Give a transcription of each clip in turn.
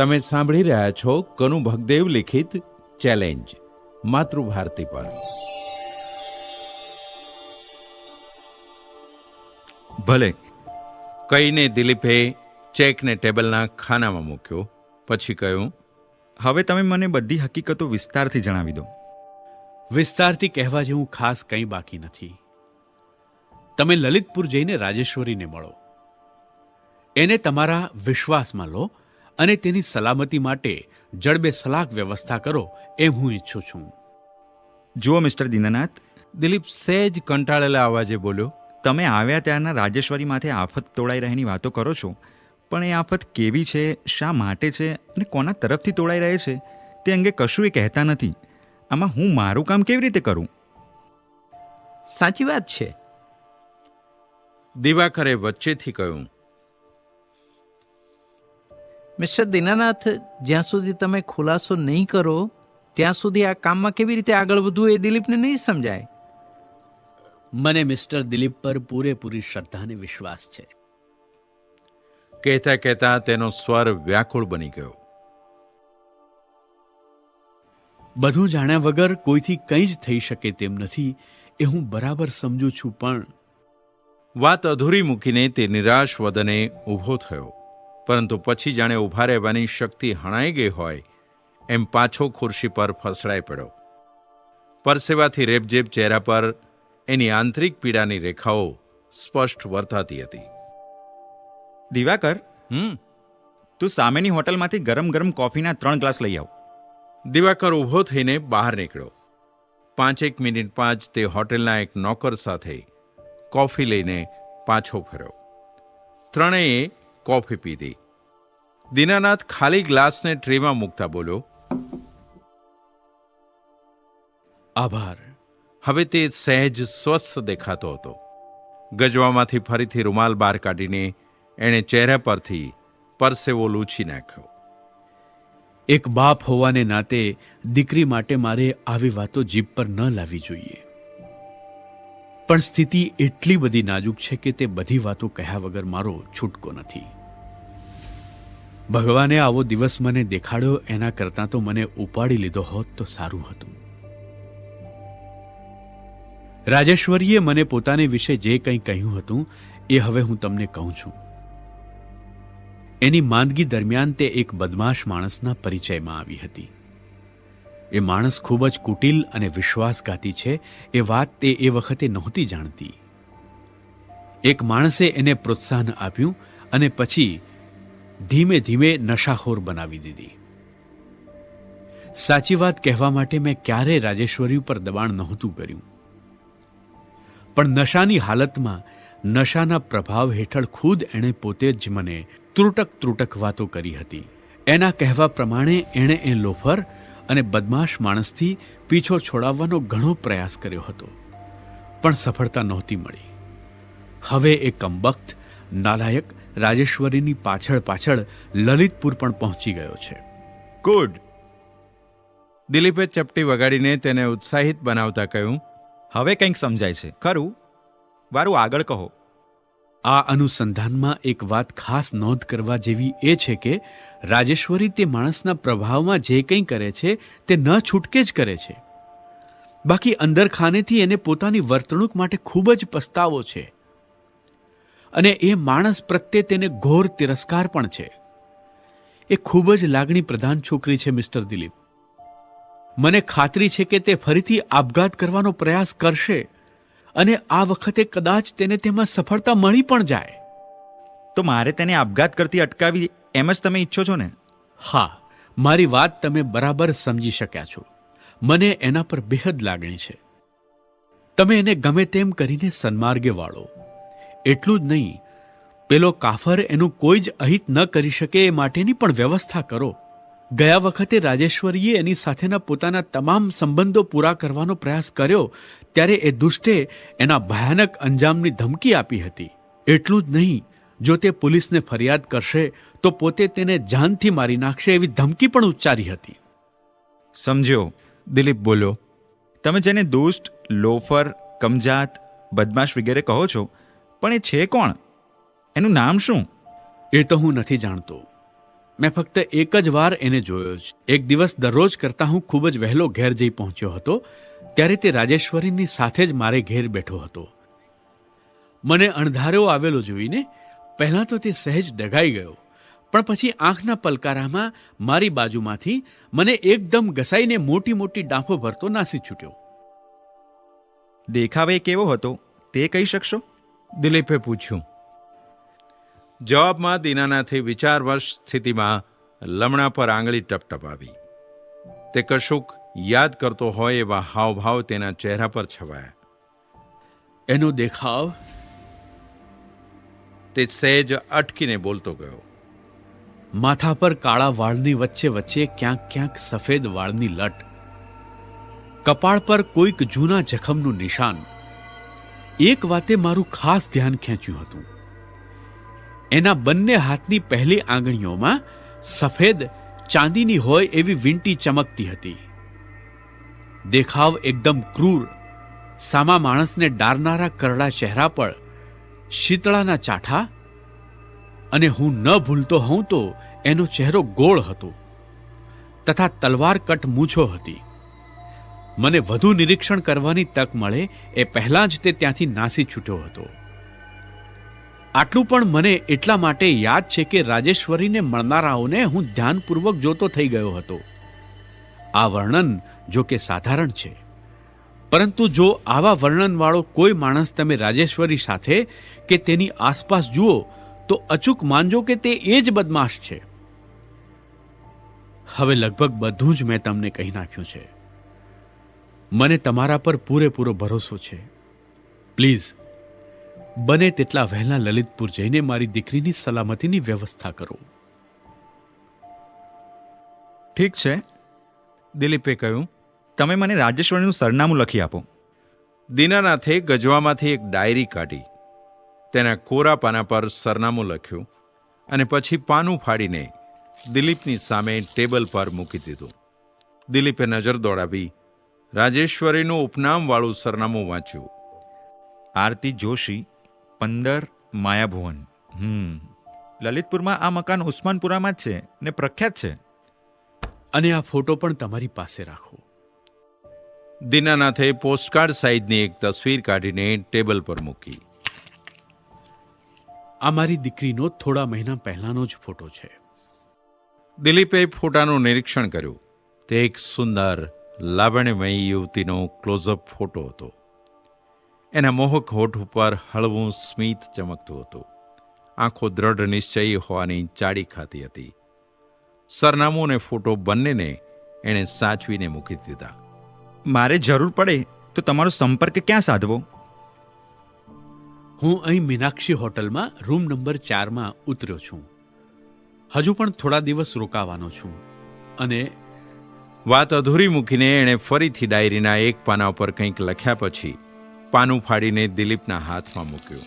તમે સાંભળી રહ્યા છો કનુ ભગદેવ લિખિત ચેલેન્જ, માતૃભારતી પર. ભલે, કહીને દિલીપે ચેકને ટેબલના ખાનામાં મૂક્યો, પછી કહ્યું, હવે તમે મને બધી હકીકતો વિસ્તારથી જણાવી દો. વિસ્તારથી કહેવા જેવું ખાસ કંઈ બાકી નથી. તમે લલિતપુર જઈને રાજેશ્વરીને મળો. એને તમારા વિશ્વાસમાં લો અને તેની સલામતી માટે જડબે સલાક વ્યવસ્થા કરો એમ હું ઈચ્છું છું. જુઓ મિસ્ટર દીનાનાથ. દિલીપ સહેજ કંટાળેલા અવાજે બોલ્યો તમે આવ્યા ત્યારના રાજેશ્વરી માથે આફત તોડાઈ રહેની વાતો કરો છો પણ એ આફત કેવી છે શા માટે છે અને કોના તરફથી તોડાઈ રહે છે તે અંગે કશું એ કહેતા નથી. આમાં હું મારું કામ કેવી રીતે કરું? સાચી વાત છે. દિવાકરે વચ્ચેથી કહ્યું મિસ્ટર દીનાનાથ જ્યાં સુધી તમે ખુલાસો નહીં કરો ત્યાં સુધી આ કામમાં કેવી રીતે આગળ વધવું એ દિલીપને નહીં સમજાય. મને મિસ્ટર દિલીપ પર પૂરેપૂરી શ્રદ્ધા અને વિશ્વાસ છે. કહેતા કહેતા તેનો સ્વર વ્યાકુળ બની ગયો. બધું જાણ્યા વગર કોઈથી કંઈ જ થઈ શકે તેમ નથી એ હું બરાબર સમજુ છું પણ વાત અધૂરી મૂકીને તે નિરાશ વદને ઊભો થયો. પરંતુ પછી જાણે ઊભા રહેવાની શક્તિ હણાઈ ગઈ હોય એમ પાછો ખુરશી પર ફસડાઈ પડ્યો. પરસેવાથી રેબજેબ ચહેરા પર એની આંતરિક પીડાની રેખાઓ સ્પષ્ટ વર્તાતી હતી. દિવાકર હમ. તું સામેની હોટલમાંથી ગરમ ગરમ કોફીના ત્રણ ગ્લાસ લઈ આવ. દિવાકર ઊભો થઈને બહાર નીકળ્યો. પાંચેક મિનિટ પાંચ તે હોટેલના એક નોકર સાથે કોફી લઈને પાછો ફર્યો. ત્રણેય કોફી પીધી. દીનાનાથ ખાલી ગ્લાસને ટ્રેમાં મૂકતા બોલ્યો આભાર. હવે તે સહેજ સ્વસ્થ દેખાતો હતો. ગજવામાંથી ફરીથી રૂમાલ બહાર કાઢીને એણે ચહેરા પરથી પરસેવો લૂછી નાખ્યો. એક બાપ હોવાને નાતે દીકરી માટે મારે આવી વાતો જીભ પર ન લાવવી જોઈએ. પણ સ્થિતિ એટલી બધી નાજુક છે કે તે બધી વાતો કહ્યા વગર મારો છૂટકો નથી. ભગવાને આવો દિવસ મને દેખાડ્યો, એના કરતાં તો મને ઉપાડી લીધો હોત તો સારું હતું. રાજેશ્વરીએ મને પોતાને વિશે જે કંઈ કહ્યું હતું, એ હવે હું તમને કહું છું. એની માંદગી દરમિયાન તે એક બદમાશ માણસના પરિચયમાં આવી હતી. એ માણસ ખૂબ જ કુટિલ અને વિશ્વાસઘાતી છે, એ વાત તે એ વખતે નહોતી જાણતી. એક માણસે એને પ્રોત્સાહન આપ્યું અને પછી ધીમે ધીમે નશાખોર બનાવી દીધી. સાચી વાત કહેવા માટે મેં ક્યારેય રાજેશ્વરી ઉપર દબાણ નહોતું કર્યું. પણ નશાની હાલતમાં નશાના પ્રભાવ હેઠળ ખુદ એણે પોતે જ મને ત્રુટક ત્રુટક વાતો કરી હતી. એના કહેવા પ્રમાણે એણે એ લોફર અને બદમાશ માણસથી પીછો છોડાવવાનો ઘણો પ્રયાસ કર્યો હતો. પણ સફળતા નહોતી મળી. હવે એ કમબખ્ત નાલાયક રાજેશ્વરીની પાછળ પાછળ લલિતપુર પણ પહોંચી ગયો છે. ગુડ. દિલીપે ચપટી વગાડીને તેને ઉત્સાહિત બનાવતા કહ્યું હવે કંઈક સમજાય છે. ખરું. વારું આગળ કહો. આ અનુસંધાનમાં એક વાત ખાસ નોંધ કરવા જેવી એ છે કે રાજેશ્વરી તે માણસના પ્રભાવમાં જે કંઈ કરે છે તે ન છૂટકે જ કરે છે. બાકી અંદરખાનેથી એને પોતાની વર્તણૂક માટે ખૂબ જ પસ્તાવો છે. અને એ માણસ પ્રત્યે તેને ઘોર તિરસ્કાર પણ છે. એ ખૂબ જ લાગણી પ્રધાન છોકરી છે મિસ્ટર દિલીપ. મને ખાતરી છે કે તે ફરીથી આપઘાત કરવાનો પ્રયાસ કરશે અને આ વખતે કદાચ તેને તેમાં સફળતા મળી પણ જાય. તો મારે તેને આપઘાત કરતી અટકાવી એમ જ તમે ઈચ્છો છો ને? હા મારી વાત તમે બરાબર સમજી શક્યા છો. મને એના પર બેહદ લાગણી છે. તમે એને ગમે તેમ કરીને સન્માર્ગે વાળો. એટલું જ નહીં, પેલો કાફર એનું કોઈ જ અહિત ન કરી શકે એ માટેની પણ વ્યવસ્થા કરો. ગયા વખતે રાજેશ્વરીએ એની સાથેના પોતાના તમામ સંબંધો પૂરા કરવાનો પ્રયાસ કર્યો, ત્યારે એ દુષ્ટે એના ભયાનક અંજામની ધમકી આપી હતી. એટલું જ નહીં, જો તે પોલીસને ફરિયાદ કરશે, તો પોતે તેને જાનથી મારી નાખશે એવી ધમકી પણ ઉચ્ચારી હતી. સમજ્યો? દિલીપ બોલ્યો. તમે જેને દુષ્ટ, લોફર, કમજાત, બદમાશ વગેરે કહો છો પણ એ છે કોણ? એનું નામ શું? એ તો હું નથી જાણતો. મેં ફક્ત એક જ વાર એને જોયો જ એક દિવસ દરરોજ કરતાં હું ખૂબ જ વહેલો ઘેર જઈ પહોંચ્યો હતો ત્યારે તે રાજેશ્વરીની સાથે જ મારે ઘેર બેઠો હતો. મને અણધાર્યો આવેલો જોઈને પહેલાં તો તે સહેજ ડગાઈ ગયો પણ પછી આંખના પલકારામાં મારી બાજુમાંથી મને એકદમ ઘસાઈને મોટી મોટી ડાંફો ભરતો નાસી છૂટ્યો. દેખાવે કેવો હતો તે કહી શકશો? દિલીપે પૂછ્યું જવાબમાં દીનાનાથે વિચારવશ સ્થિતિમાં લમણા પર આંગળી ટપટપાવી. તે કશુંક યાદ કરતો હોય એવા હાવભાવ તેના ચહેરા પર છવાયા. એનો દેખાવ? તે સહેજ અટકીને બોલતો ગયો. માથા પર કાળા વાળની વચ્ચે વચ્ચે ક્યાંક ક્યાંક સફેદ વાળની લટ. કપાળ પર કોઈક જૂના જખમનું નિશાન. એક વાતે મારું ખાસ ધ્યાન ખેંચ્યું હતું. એના બંને હાથની પહેલી આંગળીઓમાં સફેદ, ચાંદીની હોય એવી વીંટી ચમકતી હતી. દેખાવ એકદમ ક્રૂર. સામા માણસને ડારનારા કરડા ચહેરા પર શીતળાના ચાઠા અને હું ન ભૂલતો હોઉં તો એનો ચહેરો ગોળ હતો તથા તલવાર કટ મૂછો હતી. મને વધુ નિરીક્ષણ કરવાની તક મળે એ પહેલાં જ તે ત્યાંથી નાસી છૂટ્યો હતો. આટલું પણ મને એટલા માટે યાદ છે કે રાજેશ્વરીને મળનારાઓને હું ધ્યાનપૂર્વક જોતો થઈ ગયો હતો. આ વર્ણન જો કે સાધારણ છે. પરંતુ જો આવા વર્ણનવાળો કોઈ માણસ તમે રાજેશ્વરી સાથે કે તેની આસપાસ જુઓ, તો અચૂક માનજો કે તે એ જ બદમાશ છે. હવે લગભગ બધું જ મેં તમને કહી નાખ્યું છે. મને તમારા પર પૂરેપૂરો ભરોસો છે. પ્લીઝ બને તેટલા વહેલા લલિતપુર જઈને મારી દીકરીની સલામતીની વ્યવસ્થા કરો. ઠીક છે. દિલીપે કહ્યું તમે મને રાજેશ્વરીનું સરનામું લખી આપો. દીનાનાથે ગજવામાંથી એક ડાયરી કાઢી તેના કોરા પાના પર સરનામું લખ્યું અને પછી પાનું ફાડીને દિલીપની સામે ટેબલ પર મૂકી દીધું. દિલીપે નજર દોડાવી રાજેશ્વરીનું ઉપનામવાળું સરનામું વાંચ્યું. આરતી જોશી પંદર માયાભુવન. હમ. લલિતપુરમાં આ મકાન ઉસ્માનપુરામાં જ છે ને પ્રખ્યાત છે? અને આ ફોટો પણ તમારી પાસે રાખો. દીનાનાથે પોસ્ટકાર્ડ સાઇઝની એક તસવીર કાઢીને ટેબલ પર મૂકી. આ મારી દીકરીનો થોડા મહિના પહેલાનો જ ફોટો છે. દિલીપે ફોટાનું નિરીક્ષણ કર્યું. તે એક સુંદર લાવણ્યમયી યુવતીનો ક્લોઝઅપ ફોટો હતો. એના મોહક હોઠ ઉપર હળવું સ્મિત ચમકતું હતું. આંખો દ્રઢ નિશ્ચયી હોવાની ચાડી ખાતી હતી. સરનામું અને ફોટો બંનેને એણે સાચવીને મૂકી દીધા. મારે જરૂર પડે તો તમારો સંપર્ક ક્યાં સાધવો? હું અહીં મીનાક્ષી હોટલમાં રૂમ નંબર ચારમાં ઉતર્યો છું. હજુ પણ થોડા દિવસ રોકાવાનો છું. અને વાત અધૂરી મૂકીને એણે ફરીથી ડાયરીના એક પાના ઉપર કંઈક લખ્યા પછી પાનું ફાડીને દિલીપના હાથમાં મૂક્યું.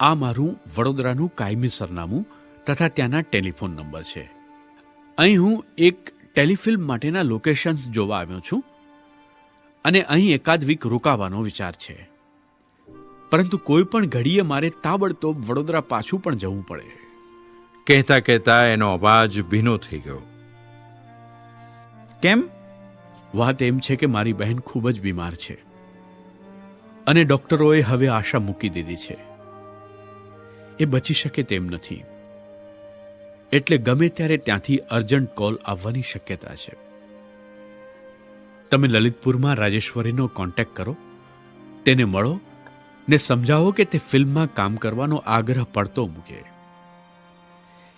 આ મારું વડોદરાનું કાયમી સરનામું તથા ત્યાંના ટેલિફોન નંબર છે. અહીં હું એક ટેલિફિલ્મ માટેના લોકેશન્સ જોવા આવ્યો છું અને અહીં એકાદ વીક રોકાવાનો વિચાર છે. પરંતુ કોઈ પણ ઘડીએ મારે તાબડતોબ વડોદરા પાછું પણ જવું પડે. કહેતા કહેતા એનો અવાજ ભીનો થઈ ગયો. કેમ? વાત એમ છે કે મારી બહેન ખૂબ જ બીમાર છે. અને ડોક્ટરોએ હવે આશા મૂકી દીધી છે. એ બચી શકે તેમ નથી. એટલે ગમે ત્યારે ત્યાંથી અર્જન્ટ કોલ આવવાની શક્યતા છે. તમે લલિતપુરમાં રાજેશ્વરીનો કોન્ટેક્ટ કરો. તેને મળો ને સમજાવો કે તે ફિલ્મમાં કામ કરવાનો આગ્રહ પડતો મૂકે.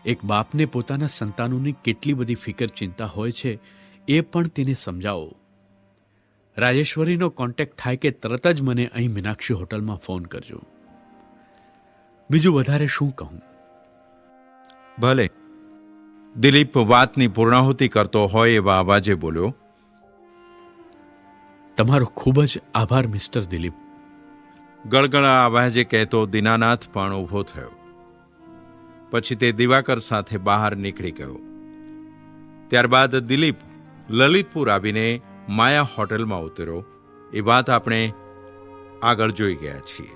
એક બાપને પોતાના સંતાનોની કેટલી બધી ફિકર ચિંતા હોય છે એ પણ તેને સમજાવો. રાજેશ્વરીનો કોન્ટેક્ટ થાય કે તરત જ મને અહીં મીનાક્ષી હોટલમાં ફોન કરજો. બીજું વધારે શું કહું? ભલે. દિલીપ વાતની પૂર્ણાહુતિ કરતો હોય એવા અવાજે બોલ્યો. તમારો ખૂબ જ આભાર મિસ્ટર દિલીપ. ગળગળા અવાજે કહેતો દીનાનાથ પણ ઊભો થયો. પછી તે દિવાકર સાથે બહાર નીકળી ગયો. ત્યારબાદ દિલીપ લલિતપુર આવીને માયા હોટલમાં ઉતર્યો. એ વાત આપણે આગળ જોઈ ગયા છીએ.